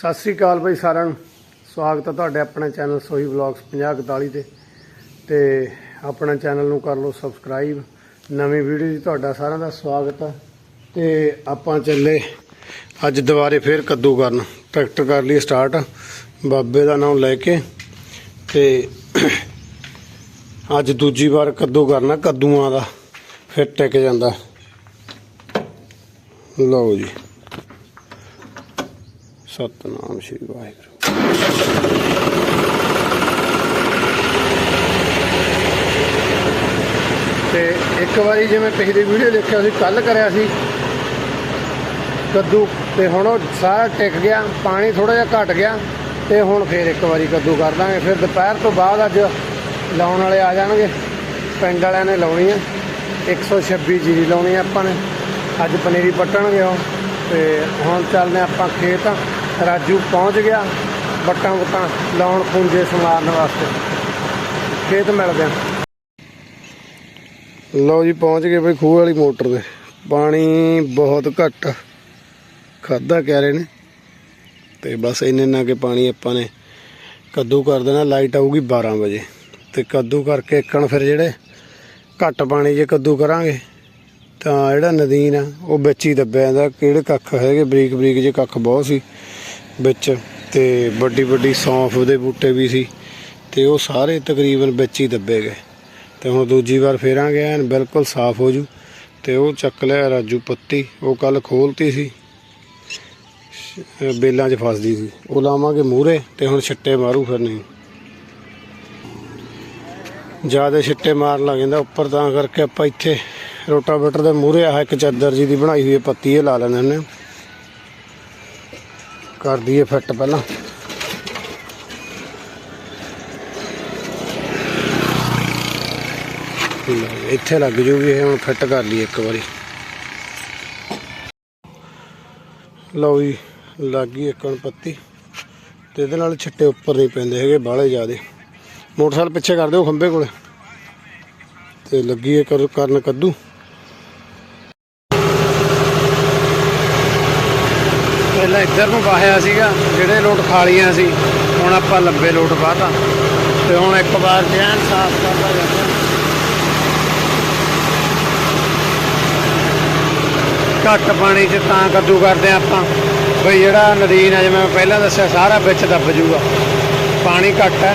ਸਤਿ ਸ੍ਰੀ ਅਕਾਲ ਬਾਈ ਸਾਰਿਆਂ ਨੂੰ। ਸਵਾਗਤ ਹੈ ਤੁਹਾਡੇ ਆਪਣੇ ਚੈਨਲ ਸੋਹੀ ਵਲੌਗਸ 5041 ਤੇ। ਤੇ ਆਪਣਾ ਚੈਨਲ ਨੂੰ ਕਰ ਲਓ ਸਬਸਕ੍ਰਾਈਬ। ਨਵੀਂ ਵੀਡੀਓ ਦੀ ਤੁਹਾਡਾ ਸਾਰਿਆਂ ਦਾ ਸਵਾਗਤ ਹੈ। ਤੇ ਆਪਾਂ ਚੱਲੇ ਅੱਜ ਦੁਬਾਰੇ ਫੇਰ ਕੱਦੂ ਕਰਨ ਟਰੈਕਟਰ ਕਰ ਲਈ ਸਟਾਰਟ। ਬਾਬੇ ਦਾ ਨਾਮ ਲੈ ਕੇ। ਤੇ ਅੱਜ ਦੂਜੀ ਵਾਰ ਕੱਦੂ ਕਰਨਾ ਕੱਦੂਆਂ ਦਾ। ਫਿਰ ਟਿਕ ਜਾਂਦਾ। ਲਓ ਜੀ। ਸਤਨਾਮ ਸ਼੍ਰੀ ਵਾਹਿਗੁਰੂ ਤੇ ਇੱਕ ਵਾਰੀ ਜਿਵੇਂ ਪਿਛਲੀ ਵੀਡੀਓ ਦੇਖਿਆ ਸੀ ਕੱਲ ਕਰਿਆ ਸੀ ਕੱਦੂ, ਤੇ ਹੁਣ ਉਹ ਸਾਰਾ ਟਿਕ ਗਿਆ, ਪਾਣੀ ਥੋੜਾ ਜਿਹਾ ਘਟ ਗਿਆ, ਤੇ ਹੁਣ ਫੇਰ ਇੱਕ ਵਾਰੀ ਕੱਦੂ ਕਰ ਦਾਂਗੇ। ਫਿਰ ਦੁਪਹਿਰ ਤੋਂ ਬਾਅਦ ਅੱਜ ਲਾਉਣ ਵਾਲੇ ਆ ਜਾਣਗੇ। ਪਿੰਡ ਵਾਲਿਆਂ ਨੇ ਲਾਉਣੀ ਆ। 126 ਜੀਰੀ ਲਾਉਣੀ ਆ ਆਪਾਂ ਨੇ। ਅੱਜ ਪਨੀਰੀ ਪੱਟਣਗੇ ਉਹ, ਤੇ ਹੁਣ ਚੱਲਦੇ ਆਪਾਂ ਖੇਤ। ਰਾਜੂ ਪਹੁੰਚ ਗਿਆ ਬੱਟਾਂ ਬੁੱਟਾਂ ਲਾਉਣ ਪੁੰਜੇ ਸਮਾਰਨ ਵਾਸਤੇ। ਖੇਤ ਮਿਲਦੇ ਆ ਲਓ ਜੀ, ਪਹੁੰਚ ਗਏ ਬਈ ਖੂਹ ਵਾਲੀ ਮੋਟਰ ਤੇ। ਪਾਣੀ ਬਹੁਤ ਘੱਟ ਖਾਦਾ ਕਹਿ ਰਹੇ ਨੇ। ਤੇ ਬਸ ਇੰਨੇ ਨਾ ਕਿ ਪਾਣੀ ਆਪਾਂ ਨੇ ਕੱਦੂ ਕਰ ਦੇਣਾ। ਲਾਈਟ ਆਊਗੀ 12 ਵਜੇ। ਤੇ ਕੱਦੂ ਕਰਕੇ ਇੱਕਣ ਫਿਰ ਜਿਹੜੇ ਘੱਟ ਪਾਣੀ ਜੇ ਕੱਦੂ ਕਰਾਂਗੇ, ਤਾਂ ਜਿਹੜਾ ਨਦੀਨ ਆ, ਉਹ ਵਿੱਚ ਹੀ ਦੱਬਿਆ ਜਾਂਦਾ। ਕਿਹੜੇ ਕੱਖ ਹੈਗੇ? ਬਰੀਕ ਬਰੀਕ ਜੇ ਕੱਖ ਬਹੁਤ ਸੀ। ਵਿੱਚ ਤੇ ਵੱਡੀ ਵੱਡੀ ਸੌਂਫ ਦੇ ਬੂਟੇ ਵੀ ਸੀ ਤੇ ਉਹ ਸਾਰੇ ਤਕਰੀਬਨ ਵਿੱਚ ਹੀ ਦੱਬੇ ਗਏ। ਤੇ ਹੁਣ ਦੂਜੀ ਵਾਰ ਫੇਰਾਂਗੇ, ਐਨ ਬਿਲਕੁਲ ਸਾਫ਼ ਹੋ ਜੂ ਤੇ ਉਹ ਚੱਕ ਲਿਆ ਰਾਜੂ ਪੱਤੀ, ਉਹ ਕੱਲ ਖੋਲਤੀ ਸੀ। ਬੇਲਾਂ 'ਚ ਫਸਦੀ ਸੀ। ਉਹ ਲਾਵਾਂਗੇ ਮੂਹਰੇ ਤੇ ਹੁਣ ਛਿੱਟੇ ਮਾਰੂ ਫਿਰ ਨਹੀਂ। ਜ਼ਿਆਦਾ ਛਿੱਟੇ ਮਾਰਨ ਲੱਗ ਜਾਂਦਾ ਉੱਪਰ, ਤਾਂ ਕਰਕੇ ਆਪਾਂ ਇੱਥੇ ਰੋਟਾਵੇਟਰ ਦੇ ਮੂਹਰੇ ਆਹ ਇੱਕ ਚਾਦਰ ਜੀ ਦੀ ਬਣਾਈ ਹੋਈ ਹੈ, ਪੱਤੀ ਇਹ ਲਾ ਲੈਂਦੇ ਹੁੰਦੇ ਹਾਂ। ਕਰ ਦਈਏ ਫਿੱਟ ਪਹਿਲਾਂ। ਇੱਥੇ ਲੱਗ ਜੂਗੀ ਇਹ, ਹੁਣ ਫਿੱਟ ਕਰ ਲਈ ਇੱਕ ਵਾਰੀ। ਲਓ ਜੀ, ਲੱਗ ਗਈ ਇੱਕ ਹੁਣ ਪੱਤੀ। ਤੇ ਇਹਦੇ ਨਾਲ ਛਿੱਟੇ ਉੱਪਰ ਨਹੀਂ ਪੈਂਦੇ ਹੈਗੇ, ਬਾਹਲੇ ਜ਼ਿਆਦੇ। ਮੋਟਰਸਾਈਕਲ ਪਿੱਛੇ ਕਰ ਦਿਓ ਖੰਬੇ ਕੋਲੇ। ਤੇ ਲੱਗੀ ਹੈ ਕਰ, ਕਰਨ ਕੱਦੂ। ਪਹਿਲਾਂ ਇੱਧਰ ਨੂੰ ਵਾਹਿਆ ਸੀਗਾ, ਜਿਹੜੇ ਲੋਟ ਖਾਲੀਆਂ ਸੀ, ਹੁਣ ਆਪਾਂ ਲੰਬੇ ਲੋਟ ਵਾਹਤਾ। ਤੇ ਹੁਣ ਇੱਕ ਵਾਰ ਚੈਨ ਸਾਫ਼ ਕਰਦਾ ਜਾਂਦਾ ਘੱਟ ਪਾਣੀ 'ਚ ਤਾਂ ਕੱਦੂ ਕਰਦੇ ਆ ਆਪਾਂ। ਬਈ ਜਿਹੜਾ ਨਦੀਨ ਆ ਜਿਵੇਂ ਮੈਂ ਪਹਿਲਾਂ ਦੱਸਿਆ, ਸਾਰਾ ਵਿੱਚ ਦੱਬ ਜੂਗਾ। ਪਾਣੀ ਘੱਟ ਹੈ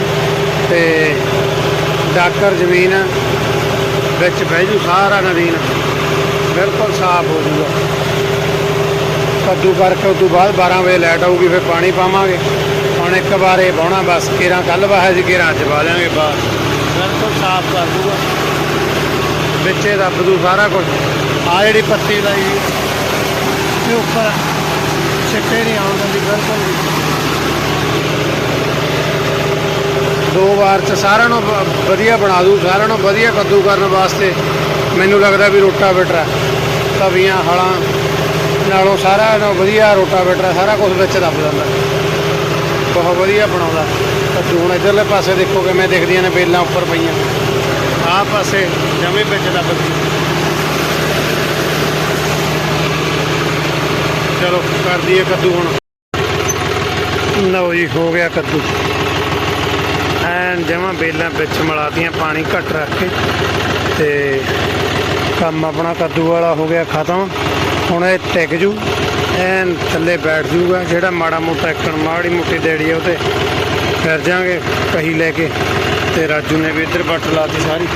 ਤੇ ਡਾਕਰ ਜ਼ਮੀਨ ਵਿੱਚ ਬਹਿ ਜੂ, ਸਾਰਾ ਨਦੀਨ ਬਿਲਕੁਲ ਸਾਫ਼ ਹੋ ਜੂਗਾ। ਕੱਦੂ ਕਰਕੇ ਉਸ ਤੋਂ ਬਾਅਦ 12 ਵਜੇ ਲਾਈਟ ਆਊਗੀ ਫਿਰ ਪਾਣੀ ਪਾਵਾਂਗੇ। ਹੁਣ ਇੱਕ ਵਾਰ ਇਹ ਬਾਉਣਾ ਬਸ ਕੇਰਾਂ ਕੱਲ ਵਾਹਿਆ ਸੀ ਕੇਰਾਂ ਅੱਜ ਪਾ ਲਿਆਂਗੇ ਬਾਅਦ ਬਿਲਕੁਲ ਸਾਫ਼ ਕਰ ਦੂਗਾ। ਵਿੱਚੇ ਦੱਬ ਦੂ ਸਾਰਾ ਕੁਝ ਆ ਜਿਹੜੀ ਪੱਤੀ ਲਾਈ ਇਹ ਉੱਪਰ ਛਿੱਟੇ ਨਹੀਂ ਆਉਣ ਦਿੰਦੀ ਬਿਲਕੁਲ ਵੀ। ਦੋ ਵਾਰ ਚ ਸਾਰਿਆਂ ਨੂੰ ਵ- ਵਧੀਆ ਬਣਾ ਦੂ ਸਾਰਿਆਂ ਨੂੰ ਵਧੀਆ ਕੱਦੂ ਕਰਨ ਵਾਸਤੇ। ਮੈਨੂੰ ਲੱਗਦਾ ਵੀ ਰੋਟਾਵੇਟਰ ਹੈ। ਤਵੀਆਂ ਹਲਾਂ ਨਾਲੋਂ ਸਾਰਾ ਵਧੀਆ ਰੋਟਾਵੇਟਰ ਹੈ ਸਾਰਾ ਕੁਝ ਵਿੱਚ ਦੱਬ ਦਿੰਦਾ। ਬਹੁਤ ਵਧੀਆ ਬਣਾਉਂਦਾ। ਕੱਦੂ ਹੁਣ ਇਧਰਲੇ ਪਾਸੇ ਦੇਖੋ ਕਿਵੇਂ ਦਿਖਦੀਆਂ ਨੇ ਬੇਲਾਂ ਉੱਪਰ ਪਈਆਂ। ਆਹ ਪਾਸੇ ਜਮੇ ਵਿੱਚ ਦੱਬਦੀ ਚਲੋ, ਕਰ ਦਈਏ ਕੱਦੂ ਹੁਣ। ਲਓ ਜੀ, ਹੋ ਗਿਆ ਕੱਦੂ। ਐਨ ਜਮਾ ਬੇਲਾਂ ਵਿੱਚ ਮਿਲਾਤੀਆਂ, ਪਾਣੀ ਘੱਟ ਰੱਖ ਕੇ ਤੇ ਕੰਮ ਆਪਣਾ ਕੱਦੂ ਵਾਲਾ ਹੋ ਗਿਆ ਖਤਮ। ਹੁਣ ਇਹ ਟਿਕ ਜੂ, ਐਨ ਥੱਲੇ ਬੈਠ ਜੂਗਾ, ਜਿਹੜਾ ਮਾੜਾ ਮੋਟਾ ਇੱਕਣ ਮਾੜੀ ਮੋਟੀ ਦੇੜੀ ਆ ਉਹ ਤੇ ਫਿਰ ਜਾਾਂਗੇ ਕਹੀ ਲੈ ਕੇ ਤੇ ਰਾਜੂ ਨੇ ਵੀ ਇੱਧਰ ਬੱਟ ਲਾਤੀ ਸਾਰੀ।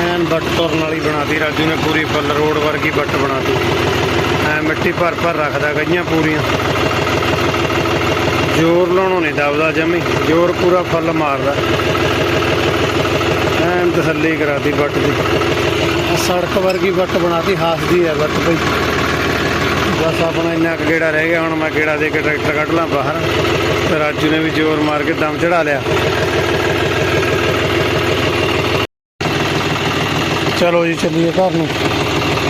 ਐਨ ਬੱਟ ਤੁਰਨ ਵਾਲੀ ਬਣਾਤੀ ਰਾਜੂ ਨੇ ਪੂਰੀ ਫੁੱਲ ਰੋਡ ਵਰਗੀ ਬੱਟ ਬਣਾਤੀ ਐ ਮਿੱਟੀ ਭਰ ਭਰ ਰੱਖਦਾ ਗਈਆਂ ਪੂਰੀਆਂ। ਜ਼ੋਰ ਲਾਉਣੋਂ ਨਹੀਂ ਦਬਦਾ ਜਮੀ, ਜ਼ੋਰ ਪੂਰਾ ਫੁੱਲ ਮਾਰਦਾ। ਐਨ ਤਸੱਲੀ ਕਰਾਤੀ ਬੱਟ ਦੀ। ਸੜਕ ਵਰਗੀ ਬੱਟ ਬਣਾਤੀ, ਹਾਸਦੀ ਹੈ ਬੱਟ ਪਈ ਬਸ ਆਪਣਾ ਇੰਨਾ ਕੁ ਰਹਿ ਗਿਆ, ਹੁਣ ਮੈਂ ਗੇੜਾ ਦੇ ਕੇ ਟਰੈਕਟਰ ਕੱਢ ਲਾਂ ਬਾਹਰ। ਤੇ ਰਾਜੂ ਨੇ ਵੀ ਜ਼ੋਰ ਮਾਰ ਕੇ ਦਮ ਚੜਾ ਲਿਆ। ਚਲੋ ਜੀ, ਚੱਲੀਏ ਘਰ ਨੂੰ।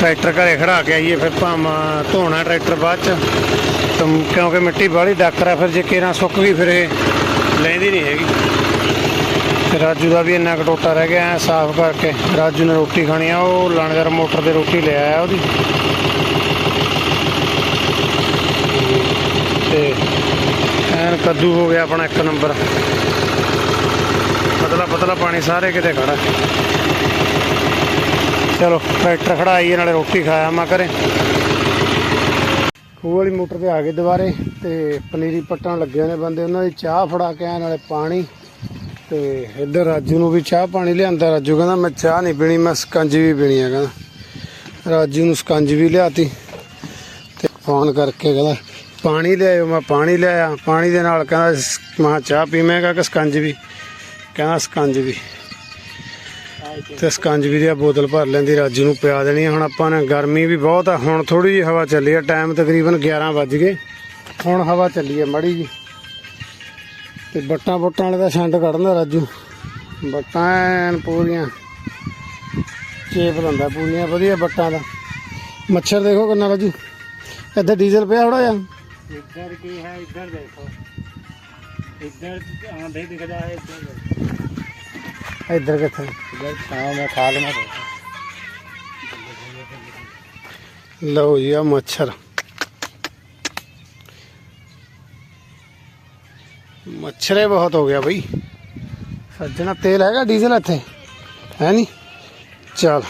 ਟਰੈਕਟਰ ਘਰੇ ਖੜਾ ਕੇ ਆਈਏ, ਫਿਰ ਭਾਵਾਂ ਧੋਣਾ ਟਰੈਕਟਰ ਬਾਅਦ ਚ। ਕਿਉਂਕਿ ਮਿੱਟੀ ਬਾਹਲੀ ਡਾਕਰ ਆ, ਫਿਰ ਜੇ ਕੇਰਾਂ ਸੁੱਕ ਗਈ, ਫਿਰ ਇਹ ਲੈਂਦੀ ਨਹੀਂ ਹੈਗੀ। ਰਾਜੂ ਦਾ ਵੀ ਇੰਨਾ ਕਟੋਟਾ ਰਹਿ ਗਿਆ, ਐ ਸਾਫ਼ ਕਰਕੇ ਰਾਜੂ ਨੇ ਰੋਟੀ ਖਾਣੀ ਆ, ਉਹ ਲਾਣੇਦਾਰ ਮੋਟਰ ਤੇ ਰੋਟੀ ਲੈ ਆਇਆ ਉਹਦੀ। ਤੇ ਐਨ ਕੱਦੂ ਹੋ ਗਿਆ ਆਪਣਾ ਇੱਕ ਨੰਬਰ। ਪਤਲਾ ਪਤਲਾ ਪਾਣੀ ਸਾਰੇ ਕਿਤੇ ਖੜਾ। ਚਲੋ, ਟਰੈਕਟਰ ਖੜਾਈਏ ਨਾਲੇ ਰੋਟੀ ਖਾਇਆ ਮੈਂ ਕਰੇ ਖੂਹ ਵਾਲੀ ਮੋਟਰ ਤੇ ਆ ਗਏ ਦੁਬਾਰੇ, ਤੇ ਪਨੀਰੀ ਪੱਟਣ ਲੱਗੇ ਨੇ ਬੰਦੇ, ਉਹਨਾਂ ਦੀ ਚਾਹ ਫੜਾ ਕੇ ਆਏ ਨਾਲੇ ਪਾਣੀ। ਤੇ ਇੱਧਰ ਰਾਜੂ ਨੂੰ ਵੀ ਚਾਹ ਪਾਣੀ ਲਿਆਂਦਾ। ਰਾਜੂ ਕਹਿੰਦਾ, ਮੈਂ ਚਾਹ ਨਹੀਂ ਪੀਣੀ, ਮੈਂ ਸਕੰਜ ਵੀ ਪੀਣੀ ਆ। ਕਹਿੰਦਾ। ਰਾਜੂ ਨੂੰ ਸਕੰਜ ਵੀ ਲਿਆਤੀ ਤੇ ਫੋਨ ਕਰਕੇ ਕਹਿੰਦਾ, ਪਾਣੀ ਲਿਆਇਓ, ਮੈਂ ਪਾਣੀ ਲਿਆਇਆ। ਪਾਣੀ ਦੇ ਨਾਲ ਕਹਿੰਦਾ, ਮੈਂ ਕਿਹਾ ਚਾਹ ਪੀਵੇਂਗਾ ਕਿ ਸਕੰਜ ਵੀ। ਕਹਿੰਦਾ, ਸਕੰਜ ਵੀ। ਤੇ ਸਕੰਜ ਵੀ ਦੀ ਬੋਤਲ ਭਰ ਲੈਂਦੀ। ਰਾਜੂ ਨੂੰ ਪਿਆ ਦੇਣੀ ਹੁਣ ਆਪਾਂ ਨੇ ਗਰਮੀ ਵੀ ਬਹੁਤ ਆ। ਹੁਣ ਥੋੜੀ ਜਿਹੀ ਹਵਾ ਚੱਲੀ ਆ। ਟਾਈਮ ਤਕਰੀਬਨ 11 ਵੱਜ ਗਏ। ਹੁਣ ਹਵਾ ਚੱਲੀ ਆ ਮੜੀ ਜੀ ਤੇ ਬੱਟਾਂ ਬੁੱਟਾਂ ਵਾਲੇ ਦਾ ਛੰਡ ਕੱਢਦਾ ਰਾਜੂ। ਬੱਟਾਂ ਪੂਰੀਆਂ। ਚੇਪ ਲੰਦਾ ਪੂਰੀਆਂ ਵਧੀਆ ਬੱਟਾਂ ਦਾ। ਮੱਛਰ ਦੇਖੋ ਕਿੰਨਾ ਰਾਜੂ। ਇੱਥੇ ਡੀਜ਼ਲ ਪਿਆ ਥੋੜਾ ਜਿਹਾ। ਇੱਧਰ ਕੀ ਹੈ ਇੱਧਰ ਦੇਖੋ। ਇੱਧਰ ਆਂਦੇ ਦਿਖਦਾ ਹੈ ਇੱਧਰ ਇੱਧਰ ਕਿੱਥੇ? ਇੱਧਰ ਮੈਂ ਖਾ ਲਵਾਂ। ਲਓ ਜੀ ਆ ਮੱਛਰ। ਮੱਛਰੇ ਬਹੁਤ ਹੋ ਗਿਆ ਬਈ। ਸੱਜਣਾ ਤੇਲ ਹੈਗਾ ਡੀਜ਼ਲ ਇੱਥੇ। ਹੈ ਨਹੀਂ ਚਲ।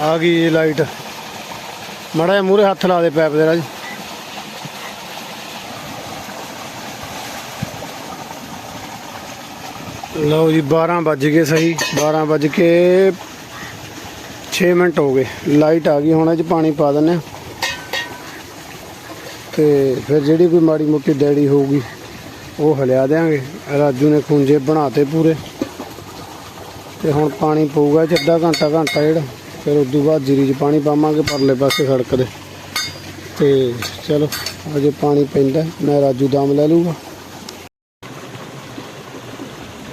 ਆ ਗਈ ਜੀ ਲਾਈਟ। ਮੜਾ ਮੂਰੇ ਹੱਥ ਲਾ ਦੇ ਪੈਪ ਦੇ ਰਾਜ ਲਓ ਜੀ 12 ਵੱਜ ਗਏ ਸਹੀ। 12 ਵੱਜ ਕੇ 6 ਮਿੰਟ ਹੋ ਗਏ। ਲਾਈਟ ਆ ਗਈ, ਹੁਣ ਇਹ ਚ ਪਾਣੀ ਪਾ ਦਿੰਨੇ ਆ ਤੇ ਫਿਰ ਜਿਹੜੀ ਕੋਈ ਮਾੜੀ ਮੋਟੀ ਡੈਡੀ ਹੋਊਗੀ, ਉਹ ਹਲਿਆ ਦੇਾਂਗੇ ਰਾਜੂ ਨੇ ਖੁੰਝੇ ਬਣਾਤੇ ਪੂਰੇ। ਤੇ ਹੁਣ ਪਾਣੀ ਪਊਗਾ 'ਚ ਅੱਧਾ ਘੰਟਾ ਘੰਟਾ ਜਿਹੜਾ। ਫਿਰ ਉਦੋਂ ਬਾਅਦ ਜੀਰੀ 'ਚ ਪਾਣੀ ਪਾਵਾਂਗੇ ਪਰਲੇ ਪਾਸੇ ਸੜਕ ਦੇ। ਤੇ ਚਲੋ, ਅਜੇ ਪਾਣੀ ਪੈਂਦਾ, ਮੈਂ ਰਾਜੂ ਦਾਮ ਲੈ ਲੂਗਾ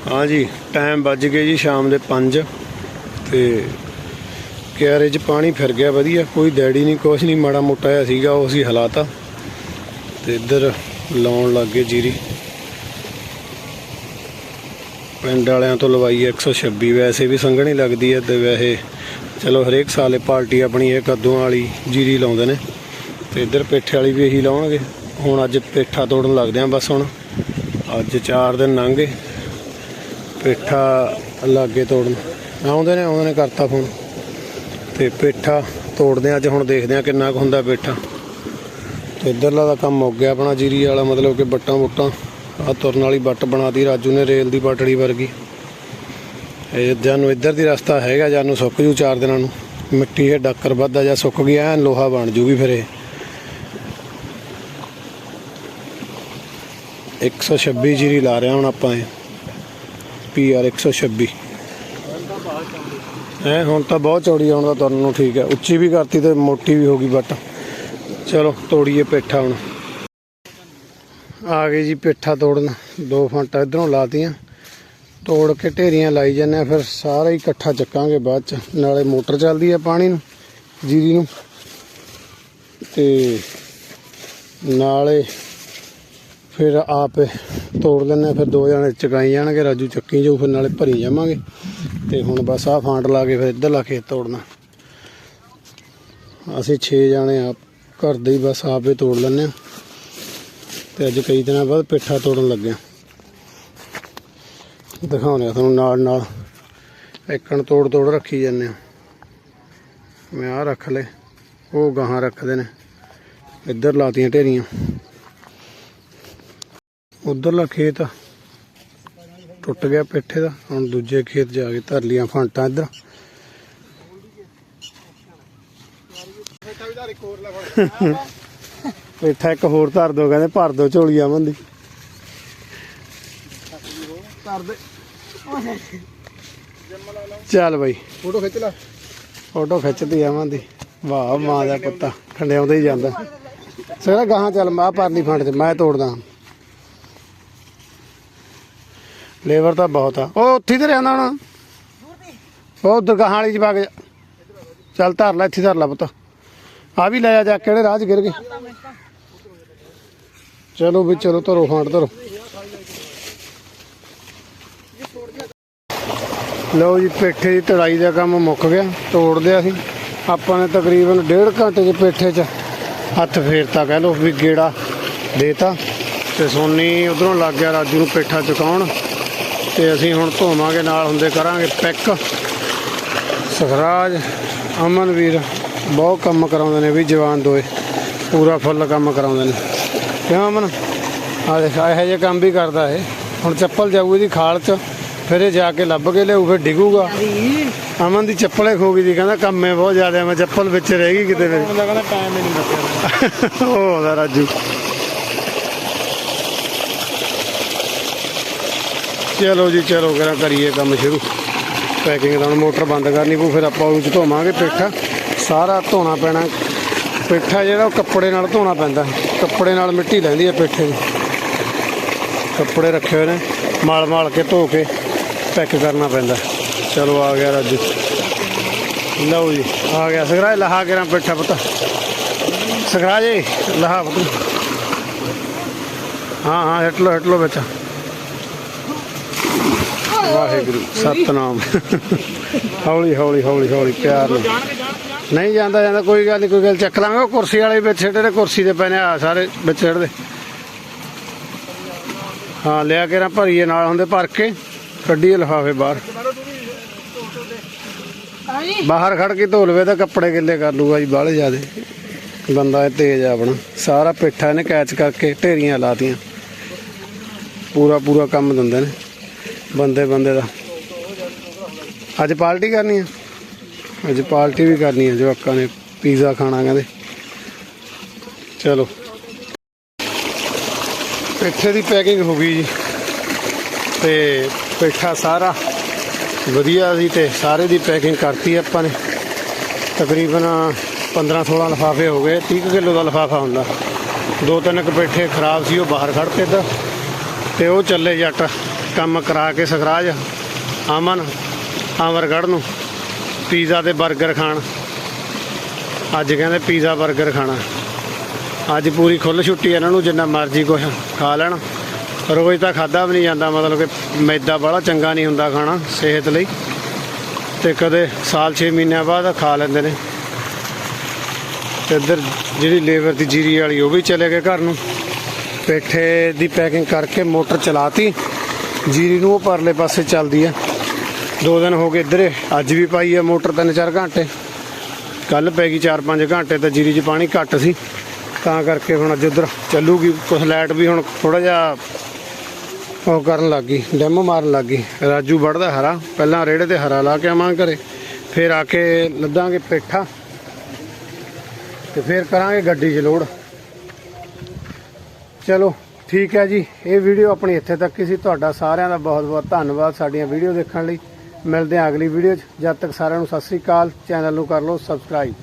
ਹਾਂ ਜੀ ਟਾਈਮ ਵੱਜ ਗਏ ਜੀ ਸ਼ਾਮ ਦੇ 5 ਤੇ ਕਿਆਰੇ 'ਚ ਪਾਣੀ ਫਿਰ ਗਿਆ ਵਧੀਆ। ਕੋਈ ਡੈਡੀ ਨਹੀਂ ਕੁਛ ਨਹੀਂ ਮਾੜਾ ਮੋਟਾ ਜਿਹਾ ਸੀਗਾ, ਉਹ ਅਸੀਂ ਹਲਾਤਾ। ਤੇ ਇੱਧਰ ਲਾਉਣ ਲੱਗ ਗਏ ਜੀਰੀ। ਪਿੰਡ ਵਾਲਿਆਂ ਤੋਂ ਲਵਾਈ ਹੈ 126 ਵੈਸੇ ਵੀ ਸੰਘਣੀ ਲੱਗਦੀ ਹੈ ਤੇ ਵੈਸੇ ਚਲੋ ਹਰੇਕ ਸਾਲ ਇਹ ਪਾਰਟੀ ਆਪਣੀ ਇਹ ਕੱਦੂਆਂ ਵਾਲੀ ਜੀਰੀ ਲਾਉਂਦੇ ਨੇ। ਤੇ ਇੱਧਰ ਪੇਠੇ ਵਾਲੀ ਵੀ ਇਹੀ ਲਾਉਣਗੇ। ਹੁਣ ਅੱਜ ਪੇਠਾ ਤੋੜਨ ਲੱਗਦੇ ਆਂ ਬਸ ਹੁਣ। ਅੱਜ 4 ਦਿਨ ਲੰਘ ਗਏ। ਪੇਠਾ ਲਾਗੇ ਤੋੜਨ। ਆਉਂਦੇ ਨੇ ਆਉਂਦੇ ਨੇ ਕਰਤਾ ਫੋਨ। ਤੇ ਪੇਠਾ ਤੋੜਦੇ ਆ ਅੱਜ ਹੁਣ ਦੇਖਦੇ ਆ ਕਿੰਨਾ ਕੁ ਹੁੰਦਾ ਪੇਠਾ। ਤੇ ਇੱਧਰਲਾ ਦਾ ਕੰਮ ਮੁੱਕ ਗਿਆ ਆਪਣਾ, ਜੀਰੀ ਵਾਲਾ ਮਤਲਬ ਕਿ ਬੱਟਾਂ ਬੁੱਟਾਂ। ਆ ਤੁਰਨ ਵਾਲੀ ਬੱਟ ਬਣਾਤੀ ਰਾਜੂ ਨੇ ਰੇਲ ਦੀ ਪਟੜੀ ਵਰਗੀ। ਇਹ ਜਾਨੂੰ ਇੱਧਰ ਦੀ ਰਸਤਾ ਹੈਗਾ, ਜਾਨੂੰ ਸੁੱਕ ਜੂ ਚਾਰ ਦਿਨਾਂ ਨੂੰ। ਮਿੱਟੀ ਇਹ ਡੱਕਰ ਵੱਧਦਾ ਜਾਂ ਸੁੱਕ ਗਿਆ, ਐਨ ਲੋਹਾ ਬਣ ਜੂਗੀ ਫਿਰ ਇਹ। 126 ਜੀਰੀ ਲਾ ਰਿਹਾ ਹੁਣ ਆਪਾਂ ਇਹ। ਪੀਆਰ 126 ਹੈ, ਹੁਣ ਤਾਂ ਬਹੁਤ ਚੌੜੀ ਆਉਣ ਦਾ ਤੁਰਨ ਨੂੰ ਠੀਕ ਹੈ। ਉੱਚੀ ਵੀ ਕਰਤੀ ਤੇ ਮੋਟੀ ਵੀ ਹੋ ਗਈ ਬੱਟ। ਚਲੋ ਤੋੜੀਏ ਪੇਠਾ ਹੁਣ। ਆ ਗਏ ਜੀ ਪੇਠਾ ਤੋੜਨ। ਦੋ ਫੰਟਾ ਇਧਰੋਂ ਲਾਤੀਆਂ। ਤੋੜ ਕੇ ਢੇਰੀਆਂ ਲਾਈ ਜਾਂਦੇ ਆ ਫਿਰ ਸਾਰਾ ਹੀ ਇਕੱਠਾ ਚੱਕਾਂਗੇ ਬਾਅਦ ਚ। ਨਾਲੇ ਮੋਟਰ ਚੱਲਦੀ ਆ ਪਾਣੀ ਨੂੰ ਜੀਰੀ ਨੂੰ। ਤੇ ਨਾਲੇ ਫਿਰ ਆਪ ਤੋੜ ਲੈਂਦੇ ਹਾਂ, ਫਿਰ ਦੋ ਜਣੇ ਚਕਾਈ ਜਾਣਗੇ ਰਾਜੂ ਚੱਕੀ ਜਾਊ ਫਿਰ ਨਾਲੇ ਭਰੀ ਜਾਵਾਂਗੇ। ਤੇ ਹੁਣ ਬਸ ਆਹ ਫਾਂਟ ਲਾ ਕੇ ਫਿਰ ਇੱਧਰ ਲਾ ਕੇ ਤੋੜਨਾ। ਅਸੀਂ 6 ਜਾਣੇ ਆਪ ਘਰ ਦੇ ਹੀ ਬਸ ਆਪੇ ਤੋੜ ਲੈਂਦੇ ਹਾਂ। ਤੇ ਅੱਜ ਕਈ ਦਿਨਾਂ ਬਾਅਦ ਪੇਠਾ ਤੋੜਨ ਲੱਗਿਆ। ਦਿਖਾਉਂਦੇ ਆ ਤੁਹਾਨੂੰ ਨਾਲ ਨਾਲ। ਇੱਕਣ ਤੋੜ ਤੋੜ ਰੱਖੀ ਜਾਂਦੇ ਆ ਮੈਂ ਆਹ ਰੱਖ ਲੈ ਉਹ ਗਾਹਾਂ ਰੱਖਦੇ ਨੇ। ਇੱਧਰ ਲਾਤੀਆਂ ਢੇਰੀਆਂ। ਉਧਰਲਾ ਖੇਤ। ਟੁੱਟ ਗਿਆ ਪੇਠੇ ਦਾ। ਹੁਣ ਦੂਜੇ ਖੇਤ ਜਾ ਕੇ ਧਰ ਲੀਆਂ ਫਾਂਟਾਂ ਇੱਧਰ। ਬੈਠਾ ਇੱਕ ਹੋਰ ਧਰ ਦੋ ਕਹਿੰਦੇ ਭਰ ਦੋ ਝੋਲੀ ਅਮਨ ਦੀ। ਚੱਲ ਬਾਈ। ਫੋਟੋ ਖਿੱਚ ਲੈ। ਫੋਟੋ ਖਿੱਚਦੀ ਆਵਾਂ ਦੀ ਵਾਹ ਮਾਂ ਦਾ ਪੁੱਤਾ ਖੰਡਿਆਉਂਦਾ ਹੀ ਜਾਂਦਾ। ਸਿਰਾ ਗਾਹਾਂ ਚੱਲ ਮਾ ਪਰਲੀ ਫੰਡ ਤੇ ਮੈਂ ਤੋੜਦਾ। ਲੇਬਰ ਤਾਂ ਬਹੁਤ ਆ। ਉਹ ਉੱਥੇ ਤੇ ਰਹਿੰਦਾ ਹੁਣ। ਉਹ ਦਰਗਾਹਾਂ ਵਾਲੀ ਚ ਪਾ ਕੇ ਚੱਲ ਧਰ ਲੈ ਇੱਥੇ ਧਰ ਲੈ ਪੁੱਤ। ਆ ਵੀ ਲੈ ਜਾ, ਕਿਹੜੇ ਰਾਹ ਚ ਗਿਰ ਗਏ? ਚਲੋ ਵੀ ਚਲੋ, ਧਰੋ ਫਾਂਟ ਧਰੋ। ਲਓ ਜੀ, ਪੇਠੇ ਦੀ ਤੜਾਈ ਦਾ ਕੰਮ ਮੁੱਕ ਗਿਆ, ਤੋੜਦੇ ਅਸੀਂ। ਆਪਾਂ ਨੇ ਤਕਰੀਬਨ ਡੇਢ ਘੰਟੇ ਚ ਪੇਠੇ 'ਚ ਹੱਥ ਫੇਰਤਾ ਕਹਿ ਲਓ ਵੀ ਗੇੜਾ ਦੇਤਾ। ਤੇ ਸੋਨੀ ਉਧਰੋਂ ਲੱਗ ਗਿਆ ਰਾਜੂ ਨੂੰ ਪੇਠਾ ਚੁਕਾਉਣ। ਤੇ ਅਸੀਂ ਹੁਣ ਧੋਵਾਂਗੇ, ਨਾਲ ਹੁੰਦੇ ਕਰਾਂਗੇ ਪੈਕ। ਸਖਰਾਜ, ਅਮਨਵੀਰ। ਬਹੁਤ ਕੰਮ ਕਰਾਉਂਦੇ ਨੇ ਵੀ ਜਵਾਨ ਦੋਏ। ਪੂਰਾ ਫੁੱਲ ਕੰਮ ਕਰਾਉਂਦੇ ਨੇ। ਕਿਉਂ ਅਮਨ? ਆ ਦੇਖ ਇਹੋ ਜਿਹੇ ਕੰਮ ਵੀ ਕਰਦਾ ਇਹ। ਹੁਣ ਚੱਪਲ ਜਾਊ ਇਹਦੀ ਖਾਲ 'ਚ ਫਿਰ ਇਹ ਜਾ ਕੇ ਲੱਭ ਕੇ ਲਿਆਊ ਫਿਰ ਡਿੱਗੂਗਾ। ਅਮਨ ਦੀ ਚੱਪਲੇ ਖੋ ਗਈ ਦੀ ਕਹਿੰਦਾ ਕੰਮੇ ਬਹੁਤ ਜ਼ਿਆਦਾ ਮੈਂ ਚੱਪਲ ਵਿੱਚ ਰਹਿ ਗਈ ਕਿਤੇ ਮੇਰੀ। ਕਹਿੰਦਾ ਟਾਈਮ ਹੀ ਨਹੀਂ ਬਚਿਆ ਉਹ ਉਹਦਾ ਰਾਜੂ। ਚਲੋ ਜੀ ਚਲੋ ਕਰਾਂ ਕਰੀਏ ਕੰਮ ਸ਼ੁਰੂ। ਪੈਕਿੰਗ ਦਾ ਮੋਟਰ ਬੰਦ ਕਰਨੀ ਪਊ ਫਿਰ ਆਪਾਂ ਉਹ 'ਚ ਧੋਵਾਂਗੇ ਪੇਠਾ। ਸਾਰਾ ਧੋਣਾ ਪੈਣਾ। ਪੇਠਾ ਜਿਹੜਾ ਉਹ ਕੱਪੜੇ ਨਾਲ ਧੋਣਾ ਪੈਂਦਾ। ਕੱਪੜੇ ਨਾਲ ਮਿੱਟੀ ਲੈਂਦੀ ਹੈ ਪੇਠੇ ਦੀ। ਕੱਪੜੇ ਰੱਖੇ ਹੋਏ ਨੇ, ਮਾਲ ਮਾਲ ਕੇ ਧੋ ਕੇ ਪੈਕ ਕਰਨਾ ਪੈਂਦਾ। ਚਲੋ ਆ ਗਿਆ ਰਾਜੂ। ਲਓ ਜੀ, ਆ ਗਿਆ ਸਗਰਾ ਲਹਾ ਕੇ ਰਾਂ ਪੇਠਾ ਪਤਾ। ਸਖਰਾਜੇ ਲਹਾ ਪੁੱਤ। ਹਾਂ ਹਾਂ ਹਟ ਲੋ ਹਟ ਲੋ ਬੱਚਾ। ਵਾਹਿਗੁਰੂ, ਸਤਨਾਮ। ਹੌਲੀ ਹੌਲੀ ਹੌਲੀ ਹੌਲੀ, ਪਿਆਰ ਨਾਲ। ਨਹੀਂ ਜਾਂਦਾ ਜਾਂਦਾ ਕੋਈ ਗੱਲ ਨਹੀਂ ਕੋਈ ਗੱਲ ਚੱਕ ਲਾਂਗੇ। ਉਹ ਕੁਰਸੀ ਵਾਲੇ ਵਿੱਚ ਛੱਡੇ ਨੇ ਕੁਰਸੀ ਦੇ ਪੈਨੇ ਆ ਸਾਰੇ ਵਿੱਚ ਛੱਡਦੇ ਹਾਂ ਲਿਆ ਕੇ ਨਾ ਭਰੀਏ ਨਾਲ ਹੁੰਦੇ ਭਰ ਕੇ ਕੱਢੀਏ ਲਿਫਾਫੇ ਬਾਹਰ। ਬਾਹਰ ਖੜ ਕੇ ਧੋ ਲਵੇ ਤਾਂ ਕੱਪੜੇ ਗਿੱਲੇ ਕਰ ਲੂਗਾ ਜੀ ਬਾਹਲੇ ਜ਼ਿਆਦੇ। ਬੰਦਾ ਇਹ ਤੇਜ਼ ਆ ਆਪਣਾ। ਸਾਰਾ ਪਿੱਠਾ ਇਹਨੇ ਕੈਚ ਕਰਕੇ ਢੇਰੀਆਂ ਲਾਤੀਆਂ। ਪੂਰਾ ਪੂਰਾ ਕੰਮ ਦਿੰਦੇ ਨੇ। ਬੰਦੇ ਬੰਦੇ ਦਾ। ਅੱਜ ਪਾਰਟੀ ਕਰਨੀ ਆ? ਅੱਜ ਪਾਰਟੀ ਵੀ ਕਰਨੀ ਹੈ ਜਵਾਕਾਂ ਨੇ, ਪੀਜ਼ਾ ਖਾਣਾ ਕਹਿੰਦੇ। ਚਲੋ। ਪੇਠੇ ਦੀ ਪੈਕਿੰਗ ਹੋ ਗਈ ਜੀ। ਤੇ ਪੇਠਾ ਸਾਰਾ ਵਧੀਆ ਸੀ ਤੇ ਸਾਰੇ ਦੀ ਪੈਕਿੰਗ ਕਰਤੀ ਆਪਾਂ ਨੇ। ਤਕਰੀਬਨ 15 16 ਲਫਾਫੇ ਹੋ ਗਏ 30 ਕਿਲੋ ਦਾ ਲਫਾਫਾ ਹੁੰਦਾ। ਦੋ ਤਿੰਨ ਕੁ ਪੇਠੇ ਖਰਾਬ ਸੀ, ਉਹ ਬਾਹਰ ਖੜ ਕੇ ਇੱਧਰ ਤੇ ਉਹ ਚੱਲੇ ਜੱਟ ਕੰਮ ਕਰਾ ਕੇ ਸਖਰਾਜ, ਅਮਨ, ਅਮਰਗੜ੍ਹ ਨੂੰ। ਪੀਜ਼ਾ ਤੇ 버ਗਰ ਖਾਣ। ਅੱਜ ਕਹਿੰਦੇ ਪੀਜ਼ਾ 버ਗਰ ਖਾਣਾ। ਅੱਜ ਪੂਰੀ ਖੁੱਲ ਛੁੱਟੀ ਇਹਨਾਂ ਨੂੰ ਜਿੰਨਾ ਮਰਜ਼ੀ ਕੁਛ ਖਾ ਲੈਣ। ਰੋਜ਼ ਤਾਂ ਖਾਦਾ ਵੀ ਨਹੀਂ ਜਾਂਦਾ, ਮਤਲਬ ਕਿ ਮੈਦਾ ਬੜਾ ਚੰਗਾ ਨਹੀਂ ਹੁੰਦਾ ਖਾਣਾ ਸਿਹਤ ਲਈ। ਤੇ ਕਦੇ ਸਾਲ 6 ਮਹੀਨਿਆਂ ਬਾਅਦ ਖਾ ਲੈਂਦੇ ਨੇ। ਤੇ ਇੱਧਰ ਜਿਹੜੀ ਲੇਬਰ ਦੀ ਜੀਰੀ ਵਾਲੀ ਉਹ ਵੀ ਚਲੇ ਗਏ ਘਰ ਨੂੰ। ਪੇਠੇ ਦੀ ਪੈਕਿੰਗ ਕਰਕੇ ਮੋਟਰ ਚਲਾਤੀ। ਜੀਰੀ ਨੂੰ ਉਹ ਪਰਲੇ ਪਾਸੇ ਚੱਲਦੀ ਆ। ਦੋ ਦਿਨ ਹੋ ਗਏ ਇੱਧਰ, ਅੱਜ ਵੀ ਪਾਈ ਆ ਮੋਟਰ ਤਿੰਨ ਚਾਰ ਘੰਟੇ। ਕੱਲ ਪੈ ਗਈ 4-5 ਘੰਟੇ ਤਾਂ ਜੀਰੀ 'ਚ ਪਾਣੀ ਘੱਟ ਸੀ। ਤਾਂ ਕਰਕੇ ਹੁਣ ਅੱਜ ਉੱਧਰ ਚੱਲੂਗੀ, ਕੁਛ ਲਾਈਟ ਵੀ ਹੁਣ ਥੋੜਾ ਜਿਹਾ ਉਹ ਕਰਨ ਲੱਗ ਗਈ, ਡੈਮੋ ਮਾਰਨ ਲੱਗ ਗਈ। ਰਾਜੂ ਵੜਦਾ ਹਰਾ, ਪਹਿਲਾਂ ਰੇੜੇ ਤੇ ਹਰਾ ਲਾ ਕੇ ਆਵਾਂ ਘਰੇ, ਫਿਰ ਆ ਕੇ ਲੱਦਾਂਗੇ ਪੇਠਾ ਤੇ ਫਿਰ ਕਰਾਂਗੇ ਗੱਡੀ 'ਚ ਲੋਡ। ਚਲੋ, ਠੀਕ ਹੈ ਜੀ, ਇਹ ਵੀਡੀਓ ਆਪਣੀ ਇੱਥੇ ਤੱਕ ਹੀ ਸੀ। ਤੁਹਾਡਾ ਸਾਰਿਆਂ ਦਾ ਬਹੁਤ ਬਹੁਤ ਧੰਨਵਾਦ ਸਾਡੀਆਂ ਵੀਡੀਓ ਦੇਖਣ ਲਈ। ਮਿਲਦੇ ਹਾਂ ਅਗਲੀ ਵੀਡੀਓ 'ਚ। ਜਦ ਤੱਕ ਸਾਰਿਆਂ ਨੂੰ ਸਤਿ ਸ੍ਰੀ ਅਕਾਲ, ਚੈਨਲ ਨੂੰ ਕਰ ਲਓ ਸਬਸਕ੍ਰਾਈਬ